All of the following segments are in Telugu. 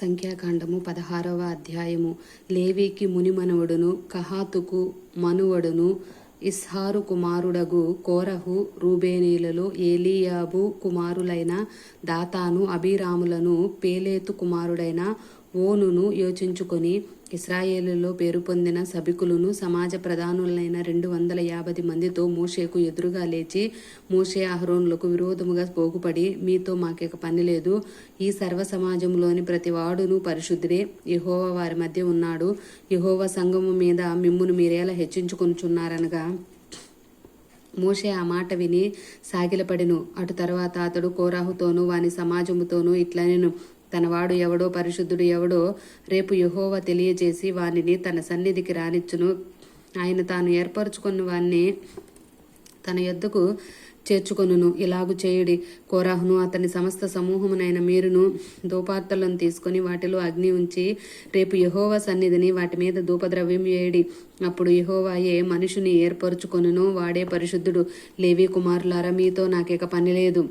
సంఖ్యాకాండము పదహారవ అధ్యాయము. లేవీకి మునిమనవుడును కహాతుకు మనువడును ఇస్హారు కుమారుడగు కోరహు రూబేనీలలో ఏలియాబు కుమారులైన దాతాను అభిరాములను పేలేతు కుమారుడైన ఓనును యోచించుకొని ఇస్రాయేలులో పేరు పొందిన సభికులను సమాజ ప్రధానులైన రెండు వందల యాభై మందితో మోషేకు ఎదురుగా లేచి మోషే అహరోనులకు విరోధముగా పోగుపడి మీతో మాకిక పని లేదు. ఈ సర్వ సమాజంలోని ప్రతి వాడును పరిశుద్ధుడే. యహోవ వారి మధ్య ఉన్నాడు. యహోవ సంగము మీద మిమ్మును మీరేలా హెచ్చించుకొనుచున్నారనగా మోషే ఆ మాట విని సాగిలపడెను. అటు తర్వాత అతడు కోరాహుతోనూ వాని సమాజముతోనూ ఇట్లనెను. తనవాడు ఎవడో పరిశుద్ధుడు ఎవడో రేపు యహోవ తెలియజేసి వానిని తన సన్నిధికి రానిచ్చును. ఆయన తాను ఏర్పరచుకున్న వాణ్ణి తన యొద్దకు చేర్చుకొనును. ఇలాగు చేయుడి. కోరాహును అతని సమస్త సమూహమునైన మీరును దూపార్తలను తీసుకొని వాటిలో అగ్ని ఉంచి రేపు యహోవా సన్నిధిని వాటి మీద ధూపద్రవ్యం వేయడి. అప్పుడు యహోవాయే మనుషుని ఏర్పరచుకొనును. వాడే పరిశుద్ధుడు. లేవి కుమారులారా మీతో నాకిక పని లేదు.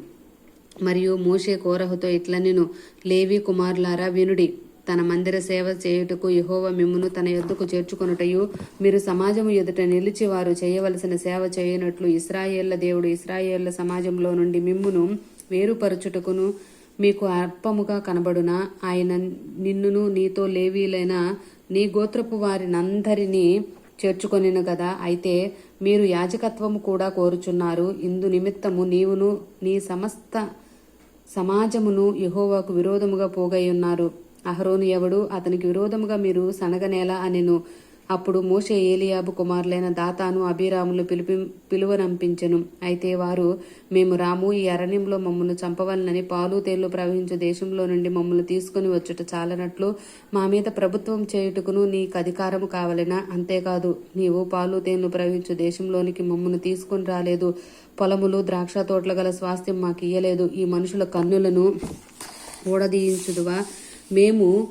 మరియు మోషే కోరహుతో ఇట్లనెను లేవి కుమారులారా వినుడి తన మందిర సేవ చేయుటకు యహోవ మిమ్మును తన యొద్దకు చేర్చుకొనుటయు మీరు సమాజము ఎదుట నిలిచి వారు చేయవలసిన సేవ చేయనట్లు ఇస్రాయేళ్ళ దేవుడు ఇస్రాయేళ్ళ సమాజంలో నుండి మిమ్మును వేరుపరచుటకును మీకు అర్పముగా కనబడున? ఆయన నిన్నును నీతో లేవీలైన నీ గోత్రపు వారినందరినీ చేర్చుకొనిను కదా అయితే మీరు యాజకత్వము కూడా కోరుచున్నారు. ఇందు నిమిత్తము నీవును నీ సమస్త సమాజమును యహోవాకు విరోధముగా పోగయ్యున్నారు అహరోను ఎవడు? అతనికి విరోధముగా మీరు సనగనేలా అనెను. అప్పుడు మోషే ఏలియాబు కుమారులైన దాతాను అభిరాములు పిలిపి పిలువనంపించెను. అయితే వారు మేము రాము ఈ అరణ్యంలో మమ్మల్ని చంపవలనని పాలు తేళ్ళు ప్రవహించు దేశంలో నుండి మమ్మల్ని తీసుకుని వచ్చుట చాలనట్లు మా మీద ప్రభుత్వం చేయుటకును నీకు అధికారం కావలెనా? అంతేకాదు నీవు పాలు తేళ్ళు ప్రవహించు దేశంలోనికి మమ్మల్ని తీసుకుని రాలేదు. పొలములు ద్రాక్ష తోటలు గల స్వాస్థ్యం మాకు ఇయ్యలేదు. ఈ మనుషుల కన్నులను ఊడదీయించుదువా మేము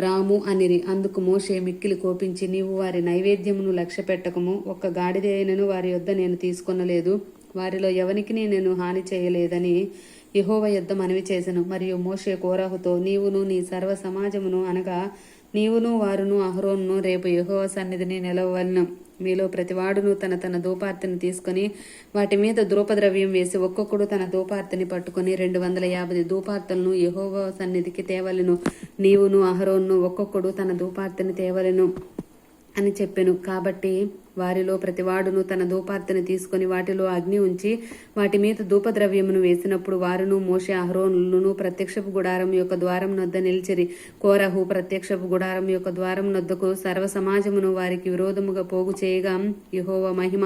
రాము అనిరి. అందుకు మోషే మిక్కిలి కోపించి నీవు వారి నైవేద్యమును లక్ష్య పెట్టకము. ఒక్క గాడిదైనను వారి యొద్ద నేను తీసుకొనలేదు. వారిలో ఎవరికి నేను హాని చేయలేదని యహోవ యొద్ద మనవి చేసెను. మరియు మోషే కోరాహుతో నీవును నీ సర్వ సమాజమును అనగా నీవును వారును అహరోన్ను రేపు యహోవ సన్నిధిని నిలవలను మీలో ప్రతివాడును తన తన దూపార్తిని తీసుకొని వాటి మీద ద్రూపద్రవ్యం వేసి ఒక్కొక్కడు తన దూపార్తిని పట్టుకొని రెండు వందల యాభై దూపార్తలను యహోవ సన్నిధికి తేవలను. నీవును అహరోన్ను ఒక్కొక్కడు తన దూపార్తిని తేవలను అని చెప్పెను. కాబట్టి వారిలో ప్రతివాడును తన ధూపార్తిని తీసుకొని వాటిలో అగ్ని ఉంచి వాటి మీద ధూపద్రవ్యమును వేసినప్పుడు వారును మోషే అహరోనులను ప్రత్యక్షపు గుడారం యొక్క ద్వారం నొద్ద నిలిచిరి. కోరహు ప్రత్యక్షపు గుడారం యొక్క ద్వారం నొద్దకు సర్వ సమాజమును వారికి విరోధముగా పోగు చేయగా యహోవ మహిమ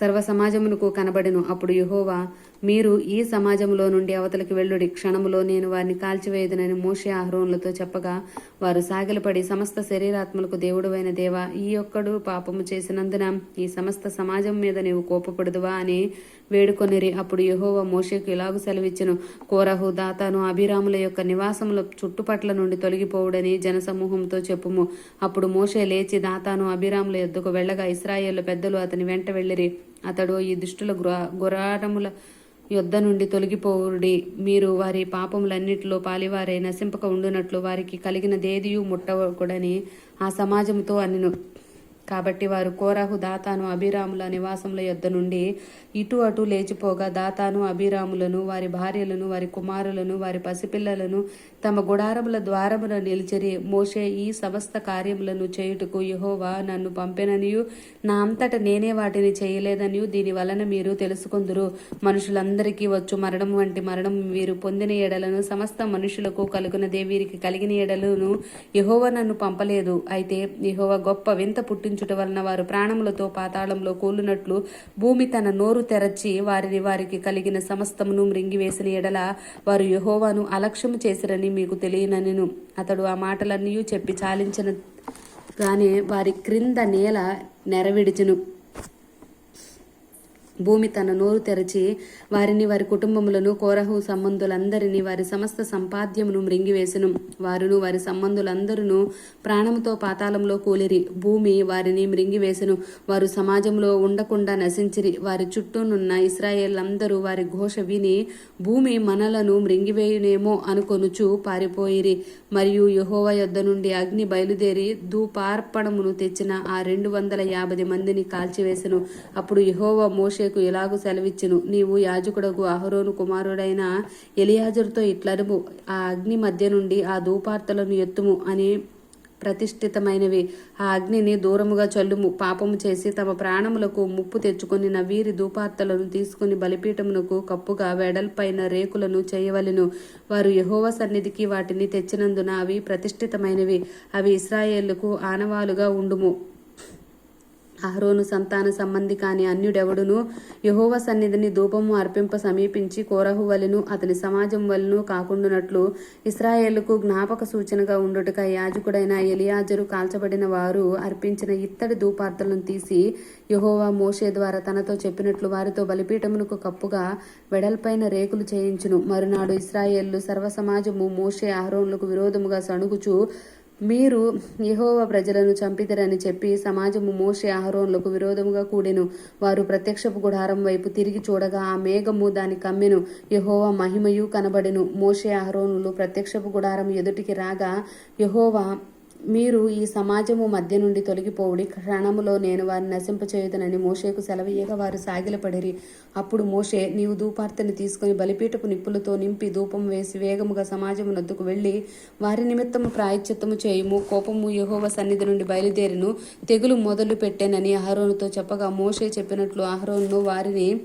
సర్వ సమాజమునకు కనబడెను. అప్పుడు యహోవా మీరు ఈ సమాజంలో నుండి అవతలకి వెళ్ళుడి. క్షణములో నేను వారిని కాల్చివేయదునని మోషే ఆహ్రోన్లతో చెప్పగా వారు సాగిలపడి సమస్త శరీరాత్మలకు దేవుడువైన దేవా ఈ ఒక్కడు పాపము చేసినందున ఈ సమస్త సమాజం మీద నీవు కోపపడదువా అని వేడుకొనిరి. అప్పుడు యహోవ మోషేకు ఇలాగు సెలవిచ్చెను? కోరహు దాతాను అభిరాముల యొక్క నివాసముల చుట్టుపట్ల నుండి తొలగిపోవుడని జనసమూహంతో చెప్పుము. అప్పుడు మోషే లేచి దాతాను అభిరాముల యొద్దకు వెళ్ళగా ఇస్రాయేల్ పెద్దలు అతని వెంట వెళ్ళిరి. అతడు ఈ దుష్టుల గురాటముల యొద్ద నుండి తొలగిపోవుడి. మీరు వారి పాపములన్నిటిలో పాలివారై నశింపక ఉండునట్లు వారికి కలిగిన దేదియు ముట్టకూడని ఆ సమాజంతో అనిను కాబట్టి వారు కోరాహు దాతాను అభిరాముల నివాసముల యొద్ద నుండి ఇటు అటు లేచిపోగా దాతాను అభిరాములను వారి భార్యలను వారి కుమారులను వారి పసిపిల్లలను తమ గుడారముల ద్వారమున నిలిచిరి. మోషే ఈ సమస్త కార్యములను చేయుటకు యహోవా నన్ను పంపెననియు. నా అంతట నేనే వాటిని చేయలేదనియు. దీని వలన మీరు తెలుసుకుందరు. మనుషులందరికీ వచ్చు మరణం వంటి మరణం వీరు పొందిన ఎడలను సమస్త మనుషులకు కలుగునదే వీరికి కలిగిన ఎడలను యహోవ నన్ను పంపలేదు. అయితే యహోవ గొప్ప వింత పుట్టించు పుట్టించుట వలన వారు ప్రాణములతో పాతాళంలో కూలినట్లు భూమి తన నోరు తెరచి వారిని వారికి కలిగిన సమస్తమును మృంగివేసిన ఎడల వారు యహోవాను అలక్ష్యము చేసిరని మీకు తెలియననిను. అతడు ఆ మాటలన్నీ చెప్పి చాలించిన గానే వారి క్రింద నేల నెరవిడిచును. భూమి తన నోరు తెరచి వారిని వారి కుటుంబములను కోరహు సంబంధులందరినీ వారి సమస్త సంపాద్యమును మృంగివేసెను. వారును వారి సంబంధులందరూ ప్రాణముతో పాతాళంలో కూలిరి. భూమి వారిని మృంగివేసెను. వారు సమాజంలో ఉండకుండా నశించిరి. వారి చుట్టూనున్న ఇస్రాయేళ్ళందరూ వారి ఘోష విని భూమి మనలను మృంగివేయునేమో అనుకొనుచు పారిపోయిరి. మరియు యహోవ యొద్ద నుండి అగ్ని బయలుదేరి ధూపార్పణమును తెచ్చిన ఆ రెండు వందల యాభై మందిని కాల్చివేసెను. అప్పుడు యహోవ మోషేకు ఎలాగూ సెలవిచ్చును. నీవు యాజకుడకు అహరోను కుమారుడైన ఎలియాజరుతో ఇట్లనుము ఆ అగ్ని మధ్య నుండి ఆ ధూపార్తలను ఎత్తుము అని ప్రతిష్ఠితమైనవి. ఆ అగ్నిని దూరముగా చల్లుము. పాపము చేసి తమ ప్రాణములకు ముప్పు తెచ్చుకొని వీరి ధూపార్తలను తీసుకుని బలిపీఠమునకు కప్పుగా వెడల్పైన రేకులను చేయవలెను. వారు యహోవ సన్నిధికి వాటిని తెచ్చినందున అవి ప్రతిష్ఠితమైనవి. అవి ఇస్రాయేళ్ళకు ఆనవాలుగా ఉండుము. అహరోను సంతాన సంబంధి కాని అన్యుడెవడును యహోవ సన్నిధిని ధూపము అర్పింప సమీపించి కోరహు వలను అతని సమాజం వలెను కాకుండునట్లు ఇస్రాయేలుకు జ్ఞాపక సూచనగా ఉండుటక యాజకుడైన ఎలియాజరు కాల్చబడిన వారు అర్పించిన ఇత్తడి ధూపార్తలను తీసి యహోవా మోషే ద్వారా తనతో చెప్పినట్లు వారితో బలిపీఠమునకు కప్పుగా వెడల్పైన రేకులు చేయించును. మరునాడు ఇస్రాయేళ్ళు సర్వ సమాజము మోషే అహరోన్లకు విరోధముగా సణుగుచు మీరు యహోవ ప్రజలను చంపితరని చెప్పి సమాజము మోషే అహరోన్లకు విరోధముగా కూడెను. వారు ప్రత్యక్షపు గుడారం వైపు తిరిగి చూడగా ఆ మేఘము దాని కమ్మెను యహోవ మహిమయు కనబడెను. మోషే ఆహరోనులు ప్రత్యక్షపు గుడారం ఎదుటికి రాగా యహోవా మీరు ఈ సమాజము మధ్య నుండి తొలగిపోవుడి. క్షణములో నేను వారిని నశింపచేయుదనని మోషేకు సెలవయ్యగా వారు సాగిలపడిరి. అప్పుడు మోషే నీవు ధూపార్తని తీసుకుని బలిపీఠపు నిప్పులతో నింపి ధూపం వేసి వేగముగా సమాజము నద్దుకు వెళ్ళి వారి నిమిత్తము ప్రాయశ్చిత్తము చేయుము. కోపము యహోవ సన్నిధి నుండి బయలుదేరిను. తెగులు మొదలు పెట్టానని అహరోనుతో చెప్పగా మోషే చెప్పినట్లు అహరోన్ను వారిని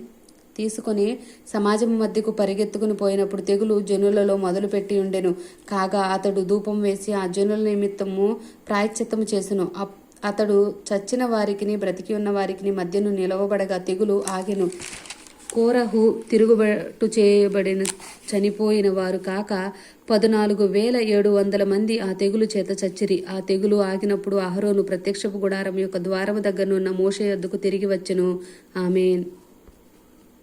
తీసుకొని సమాజం మధ్యకు పరిగెత్తుకుని పోయినప్పుడు తెగులు జనులలో మొదలుపెట్టి ఉండెను. కాగా అతడు ధూపం వేసి ఆ జనుల నిమిత్తము ప్రాయశ్చిత్తము చేసెను. అప్- అతడు చచ్చిన వారికిని బ్రతికి ఉన్న వారికిని మధ్యను నిలవబడగా తెగులు ఆగెను. కోరహు తిరుగుబాటు చేయబడిన. చనిపోయిన వారు కాక పద్నాలుగు వేల ఏడు వందల మంది ఆ తెగులు చేత చచ్చిరి. ఆ తెగులు ఆగినప్పుడు అహరోను ప్రత్యక్షపు గుడారం యొక్క ద్వారము దగ్గరనున్న మోషే యొద్దకు తిరిగి వచ్చెను. ఆమెన్.